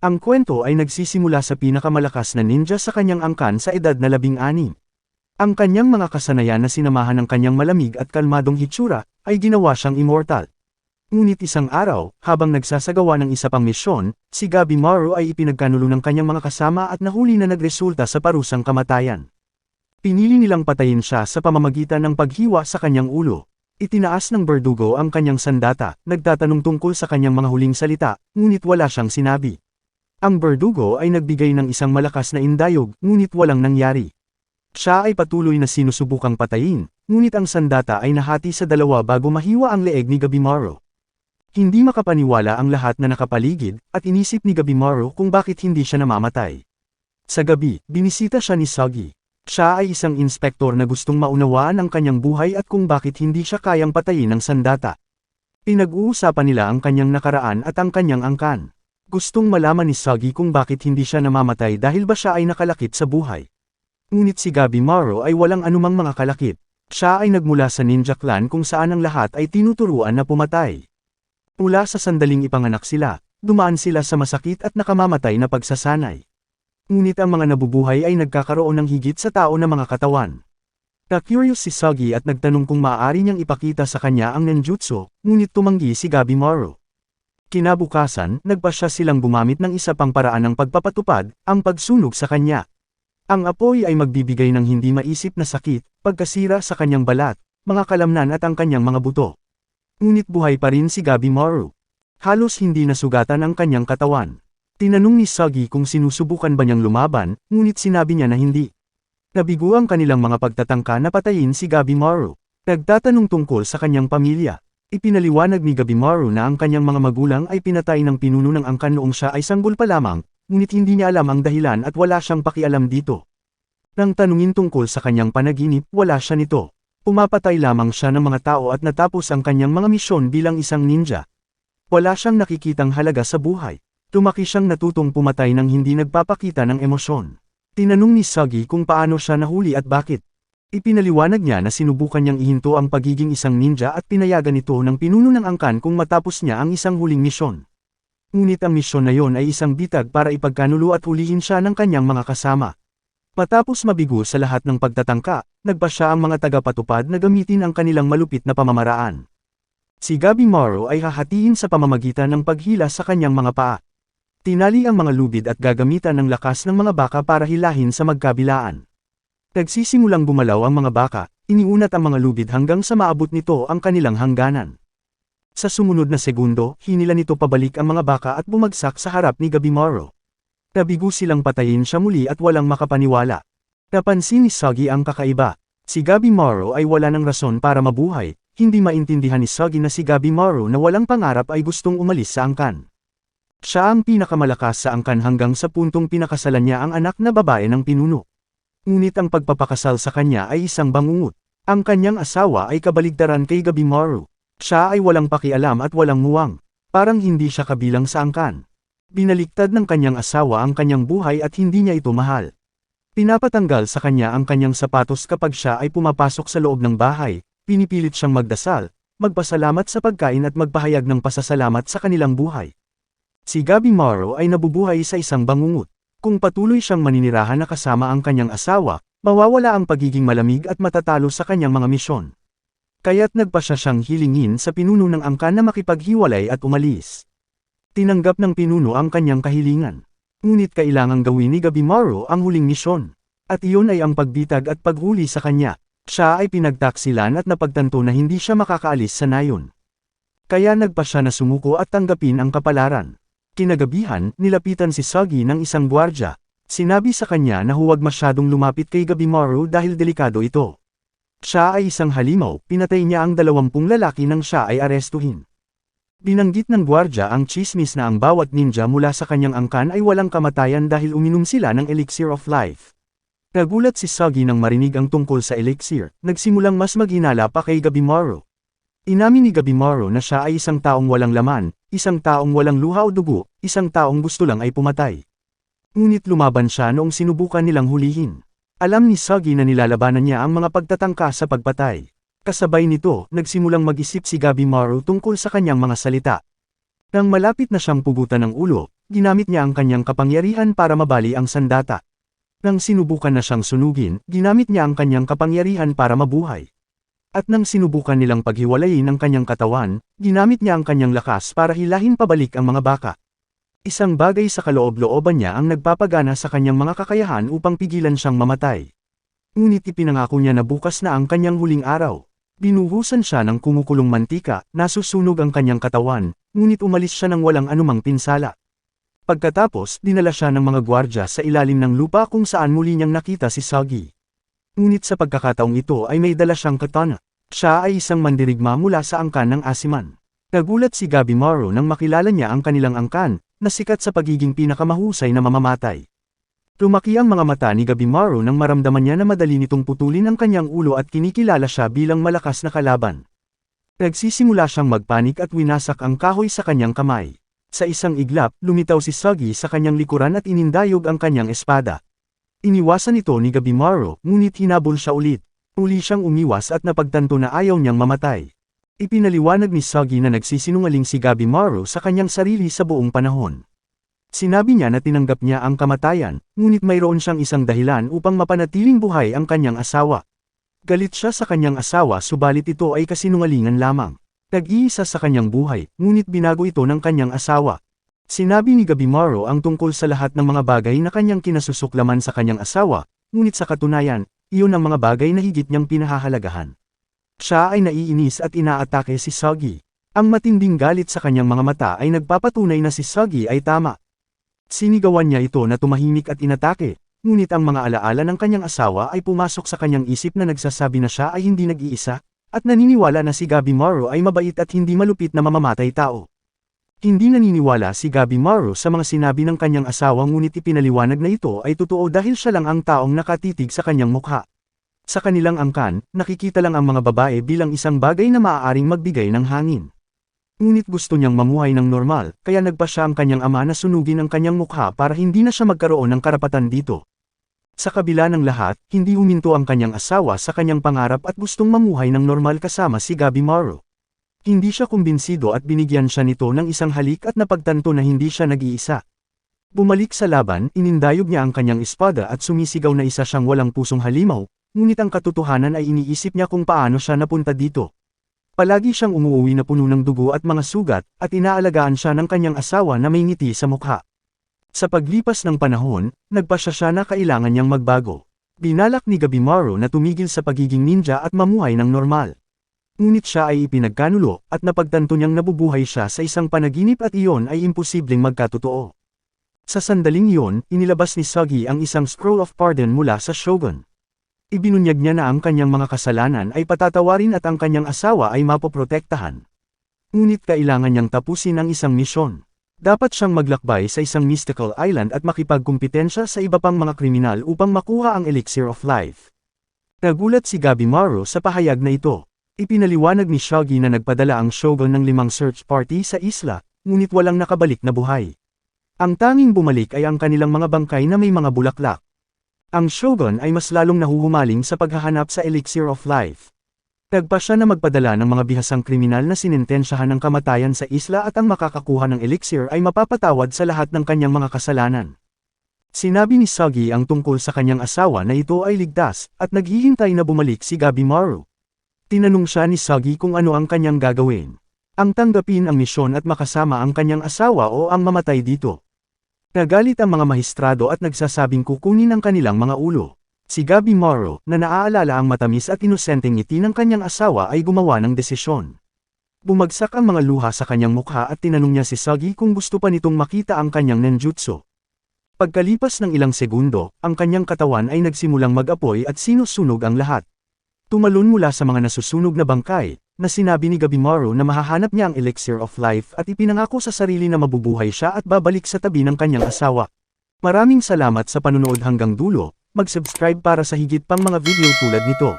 Ang kwento ay nagsisimula sa pinakamalakas na ninja sa kanyang angkan sa edad na labing-anim. Ang kanyang mga kasanayan na sinamahan ng kanyang malamig at kalmadong hitsura, ay ginawa siyang immortal. Ngunit isang araw, habang nagsasagawa ng isa pang misyon, si Gabi Maru ay ipinagkanulo ng kanyang mga kasama at nahuli na nagresulta sa parusang kamatayan. Pinili nilang patayin siya sa pamamagitan ng paghiwa sa kanyang ulo. Itinaas ng Verdugo ang kanyang sandata, nagtatanong tungkol sa kanyang mga huling salita, ngunit wala siyang sinabi. Ang Verdugo ay nagbigay ng isang malakas na indayog, ngunit walang nangyari. Siya ay patuloy na sinusubukang patayin, ngunit ang sandata ay nahati sa dalawa bago mahiwa ang leeg ni Gabimaro. Hindi makapaniwala ang lahat na nakapaligid, at inisip ni Gabimaro kung bakit hindi siya namamatay. Sa gabi, binisita siya ni Soggy. Siya ay isang inspektor na gustong maunawaan ang kanyang buhay at kung bakit hindi siya kayang patayin ng sandata. Pinag-uusapan nila ang kanyang nakaraan at ang kanyang angkan. Gustong malaman ni Soggy kung bakit hindi siya namamatay dahil ba siya ay nakalakip sa buhay. Ngunit si Gabi Maro ay walang anumang mga kalakip. Siya ay nagmula sa ninja clan kung saan ang lahat ay tinuturuan na pumatay. Mula sa sandaling ipanganak sila, dumaan sila sa masakit at nakamamatay na pagsasanay. Ngunit ang mga nabubuhay ay nagkakaroon ng higit sa tao na mga katawan. Na-curious si Soggy at nagtanong kung maaari niyang ipakita sa kanya ang ninjutsu, ngunit tumanggi si Gabi Maro. Kinabukasan, nagpasya silang gumamit ng isa pang paraan ng pagpapatupad, ang pagsunog sa kanya. Ang apoy ay magbibigay ng hindi maisip na sakit, pagkasira sa kanyang balat, mga kalamnan at ang kanyang mga buto. Ngunit buhay pa rin si Gabi Maru. Halos hindi nasugatan ang kanyang katawan. Tinanong ni Suggy kung sinusubukan ba niyang lumaban, ngunit sinabi niya na hindi. Nabigo ang kanilang mga pagtatangka na patayin si Gabi Maru. Nagtatanong tungkol sa kanyang pamilya. Ipinaliwanag ni Gabimaru na ang kanyang mga magulang ay pinatay ng pinuno ng angkan noong siya ay sanggol pa lamang, ngunit hindi niya alam ang dahilan at wala siyang pakialam dito. Nang tanungin tungkol sa kanyang panaginip, wala siya nito. Pumapatay lamang siya ng mga tao at natapos ang kanyang mga misyon bilang isang ninja. Wala siyang nakikitang halaga sa buhay. Tumaki siyang natutong pumatay nang hindi nagpapakita ng emosyon. Tinanong ni Suggy kung paano siya nahuli at bakit. Ipinaliwanag niya na sinubukan niyang ihinto ang pagiging isang ninja at pinayagan ito ng pinuno ng angkan kung matapos niya ang isang huling misyon. Ngunit ang misyon na yon ay isang bitag para ipagkanulo at hulihin siya ng kanyang mga kasama. Matapos mabigo sa lahat ng pagtatangka, nagpa siya ang mga tagapatupad na gamitin ang kanilang malupit na pamamaraan. Si Gabi Morrow ay hahatiin sa pamamagitan ng paghila sa kanyang mga paa. Tinali ang mga lubid at gagamitan ng lakas ng mga baka para hilahin sa magkabilaan. Nagsisimulang gumalaw ang mga baka, iniunat ang mga lubid hanggang sa maabot nito ang kanilang hangganan. Sa sumunod na segundo, hinila nito pabalik ang mga baka at bumagsak sa harap ni Gabimaro. Nabigo silang patayin siya muli at walang makapaniwala. Napansin ni Soggy ang kakaiba. Si Gabi Morrow ay wala ng rason para mabuhay, hindi maintindihan ni Soggy na si Gabi Morrow na walang pangarap ay gustong umalis sa angkan. Siya ang pinakamalakas sa angkan hanggang sa puntong pinakasalan niya ang anak na babae ng pinuno. Ngunit ang pagpapakasal sa kanya ay isang bangungot. Ang kanyang asawa ay kabaligtaran kay Gabi Maru. Siya ay walang pakialam at walang muwang. Parang hindi siya kabilang sa angkan. Binaliktad ng kanyang asawa ang kanyang buhay at hindi niya ito mahal. Pinapatanggal sa kanya ang kanyang sapatos kapag siya ay pumapasok sa loob ng bahay, pinipilit siyang magdasal, magpasalamat sa pagkain at magpahayag ng pasasalamat sa kanilang buhay. Si Gabi Morrow ay nabubuhay sa isang bangungot. Kung patuloy siyang maninirahan na kasama ang kanyang asawa, mawawala ang pagiging malamig at matatalo sa kanyang mga misyon. Kaya't nagpa siya siyang hilingin sa pinuno ng angkan na makipaghiwalay at umalis. Tinanggap ng pinuno ang kanyang kahilingan. Ngunit kailangang gawin ni Gabi Morrow ang huling misyon. At iyon ay ang pagbitag at paghuli sa kanya. Siya ay pinagtaksilan at napagtanto na hindi siya makakaalis sa nayon. Kaya nagpa siya na sumuko at tanggapin ang kapalaran. Kinagabihan, nilapitan si Suggy ng isang gwardya. Sinabi sa kanya na huwag masyadong lumapit kay Gabi Morrow dahil delikado ito. Siya ay isang halimaw, pinatay niya ang dalawampung lalaki nang siya ay arestuhin. Binanggit ng gwardya ang chismis na ang bawat ninja mula sa kanyang angkan ay walang kamatayan dahil uminom sila ng elixir of life. Nagulat si Suggy nang marinig ang tungkol sa elixir, nagsimulang mas maghinala pa kay Gabimaro. Inamin ni Gabimaro na siya ay isang taong walang laman, isang taong walang luha o dugo, isang taong gusto lang ay pumatay. Ngunit lumaban siya noong sinubukan nilang hulihin. Alam ni Suggy na nilalabanan niya ang mga pagtatangka sa pagpatay. Kasabay nito, nagsimulang mag-isip si Gabi Maru tungkol sa kanyang mga salita. Nang malapit na siyang pugutan ng ulo, ginamit niya ang kanyang kapangyarihan para mabali ang sandata. Nang sinubukan na siyang sunugin, ginamit niya ang kanyang kapangyarihan para mabuhay. At nang sinubukan nilang paghiwalayin ang kanyang katawan, ginamit niya ang kanyang lakas para hilahin pabalik ang mga baka. Isang bagay sa kaloob-looban niya ang nagpapagana sa kanyang mga kakayahan upang pigilan siyang mamatay. Ngunit ipinangako niya na bukas na ang kanyang huling araw. Binuhusan siya ng kumukulong mantika, nasusunog ang kanyang katawan, ngunit umalis siya ng walang anumang pinsala. Pagkatapos, dinala siya ng mga gwardya sa ilalim ng lupa kung saan muli niyang nakita si Sagi. Ngunit sa pagkakataong ito ay may dala siyang katana. Siya ay isang mandirigma mula sa angkan ng Asiman. Nagulat si Gabi Morrow nang makilala niya ang kanilang angkan, na sikat sa pagiging pinakamahusay na mamamatay. Lumaki ang mga mata ni Gabi Morrow nang maramdaman niya na madali nitong putulin ang kanyang ulo at kinikilala siya bilang malakas na kalaban. Nagsisimula siyang magpanik at winasak ang kahoy sa kanyang kamay. Sa isang iglap, lumitaw si Suggy sa kanyang likuran at inindayog ang kanyang espada. Iniwasan ito ni Gabi Morrow, ngunit hinabol siya ulit. Uli siyang umiwas at napagtanto na ayaw niyang mamatay. Ipinaliwanag ni Suggy na nagsisinungaling si Gabi Morrow sa kanyang sarili sa buong panahon. Sinabi niya na tinanggap niya ang kamatayan, ngunit mayroon siyang isang dahilan upang mapanatiling buhay ang kanyang asawa. Galit siya sa kanyang asawa subalit ito ay kasinungalingan lamang. Nag-iisa sa kanyang buhay, ngunit binago ito ng kanyang asawa. Sinabi ni Gabi Morrow ang tungkol sa lahat ng mga bagay na kanyang kinasusuklaman sa kanyang asawa, ngunit sa katunayan, iyon ang mga bagay na higit niyang pinahahalagahan. Siya ay naiinis at inaatake si Soggy. Ang matinding galit sa kanyang mga mata ay nagpapatunay na si Soggy ay tama. Sinigawan niya ito na tumahimik at inatake, ngunit ang mga alaala ng kanyang asawa ay pumasok sa kanyang isip na nagsasabi na siya ay hindi nag-iisa, at naniniwala na si Gabi Morrow ay mabait at hindi malupit na mamamatay tao. Hindi naniniwala si Gabi Morrow sa mga sinabi ng kanyang asawa ngunit ipinaliwanag na ito ay totoo dahil siya lang ang taong nakatitig sa kanyang mukha. Sa kanilang angkan, nakikita lang ang mga babae bilang isang bagay na maaaring magbigay ng hangin. Ngunit gusto niyang mamuhay ng normal, kaya nagpa siya ang kanyang ama na sunugin ang kanyang mukha para hindi na siya magkaroon ng karapatan dito. Sa kabila ng lahat, hindi huminto ang kanyang asawa sa kanyang pangarap at gustong mamuhay ng normal kasama si Gabi Morrow. Hindi siya kumbinsido at binigyan siya nito ng isang halik at napagtanto na hindi siya nag-iisa. Bumalik sa laban, inindayog niya ang kanyang espada at sumisigaw na isa siyang walang pusong halimaw, ngunit ang katotohanan ay iniisip niya kung paano siya napunta dito. Palagi siyang umuwi na puno ng dugo at mga sugat, at inaalagaan siya ng kanyang asawa na may ngiti sa mukha. Sa paglipas ng panahon, nagpasya siya na kailangan niyang magbago. Binalak ni Gabi Morrow na tumigil sa pagiging ninja at mamuhay ng normal. Ngunit siya ay ipinagkanulo, at napagtanto niyang nabubuhay siya sa isang panaginip at iyon ay imposibleng magkatotoo. Sa sandaling iyon, inilabas ni Suggy ang isang scroll of pardon mula sa Shogun. Ibinunyag niya na ang kanyang mga kasalanan ay patatawarin at ang kanyang asawa ay mapoprotektahan. Ngunit kailangan niyang tapusin ang isang misyon. Dapat siyang maglakbay sa isang mystical island at makipagkumpetensya sa iba pang mga kriminal upang makuha ang elixir of life. Nagulat si Gabi Morrow sa pahayag na ito. Ipinaliwanag ni Shaggy na nagpadala ang shogun ng limang search party sa isla, ngunit walang nakabalik na buhay. Ang tanging bumalik ay ang kanilang mga bangkay na may mga bulaklak. Ang shogun ay mas lalong nahuhumaling sa paghahanap sa elixir of life. Nagpa siya na magpadala ng mga bihasang kriminal na sinintensyahan ng kamatayan sa isla at ang makakakuha ng elixir ay mapapatawad sa lahat ng kanyang mga kasalanan. Sinabi ni Suggy ang tungkol sa kanyang asawa na ito ay ligtas, at naghihintay na bumalik si Gabi Morrow. Tinanong siya ni Suggy kung ano ang kanyang gagawin. Ang tanggapin ang misyon at makasama ang kanyang asawa o ang mamatay dito. Nagalit ang mga mahistrado at nagsasabing kukunin ang kanilang mga ulo. Si Gabi Morrow, na naaalala ang matamis at inosenteng ngiti ng kanyang asawa ay gumawa ng desisyon. Bumagsak ang mga luha sa kanyang mukha at tinanong niya si Suggy kung gusto pa nitong makita ang kanyang ninjutsu. Pagkalipas ng ilang segundo, ang kanyang katawan ay nagsimulang mag-apoy at sinusunog ang lahat. Tumalon mula sa mga nasusunog na bangkay, na sinabi ni Gabi Morrow na mahahanap niya ang elixir of life at ipinangako sa sarili na mabubuhay siya at babalik sa tabi ng kanyang asawa. Maraming salamat sa panunood hanggang dulo, mag-subscribe para sa higit pang mga video tulad nito.